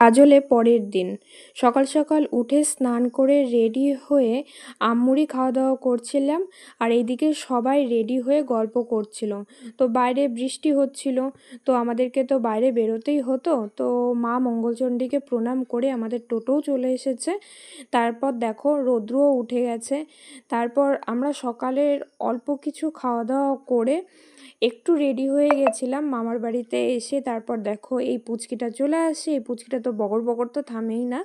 কাজলে পরের দিন। সকাল সকাল উঠে স্নান করে রেডি হয়ে আম্মুরি খাওয়া দাওয়া করছিলাম আর এইদিকে সবাই রেডি হয়ে গল্প করছিল। তো বাইরে বৃষ্টি হচ্ছিল, তো আমাদেরকে তো বাইরে বেরোতেই হতো। তো মা মঙ্গলচণ্ডীকে প্রণাম করে আমাদের টোটোও চলে এসেছে। তারপর দেখো রৌদ্রও উঠে গেছে। তারপর আমরা সকালের অল্প কিছু খাওয়া দাওয়া করে একটু রেডি হয়ে গেছিলাম। মামার বাড়িতে এসে তারপর দেখো এই পুচকিটা চলে আসে, এই পুচকিটা তো বগর বগর তো থামেই না।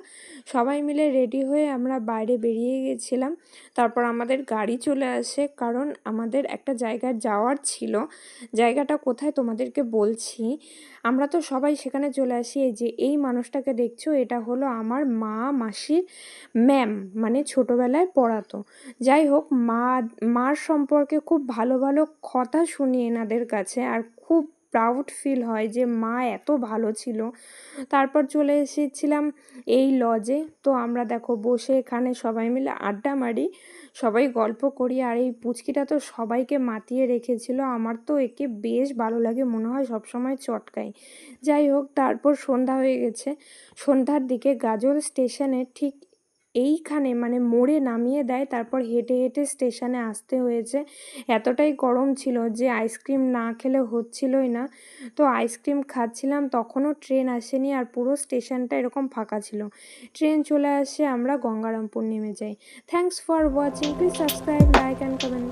সবাই মিলে রেডি হয়ে আমরা বাইরে বেরিয়ে গেছিলাম। তারপর আমাদের গাড়ি চলে আসে কারণ আমাদের একটা জায়গায় যাওয়ার ছিল। জায়গাটা কোথায় তোমাদেরকে বলছি? আমরা তো সবাই সেখানে চলে আসি। এই যে এই মানুষটাকে দেখছ, এটা হলো আমার মা মাসির ম্যাম মানে ছোটোবেলায় পড়াতো। যাই হোক, মা, মার সম্পর্কে খুব ভালো ভালো কথা শুনি এনাদের কাছে আর খুব প্রাউড ফিল হয় যে মা এত ভালো ছিল। তারপর চলে এসেছিলাম এই লজে তো আমরা দেখো বসে এখানে সবাই মিলে আড্ডা মারি। সবাই গল্প করি। আর এই পুচকিটা তো সবাইকে মাতিয়ে রেখেছিল। আমার তো একে বেশ ভালো লাগে, মনে হয় সবসময় চটকাই যাই হোক, তারপর সন্ধ্যা হয়ে গেছে। সন্ধ্যার দিকে গাজল স্টেশনে ঠিক এইখানে মানে মোড়ে নামিয়ে দেয়, তারপর হেঁটে হেঁটে স্টেশনে আসতে হয়েছে। এতটাই গরম ছিল যে আইসক্রিম না খেলে হচ্ছিলই না। তো আইসক্রিম খাচ্ছিলাম, তখনও ট্রেন আসেনি আর পুরো স্টেশনটা এরকম ফাঁকা ছিল। ট্রেন চলে আসে, আমরা গঙ্গারামপুর নেমে যাই। Thanks for watching please subscribe like and comment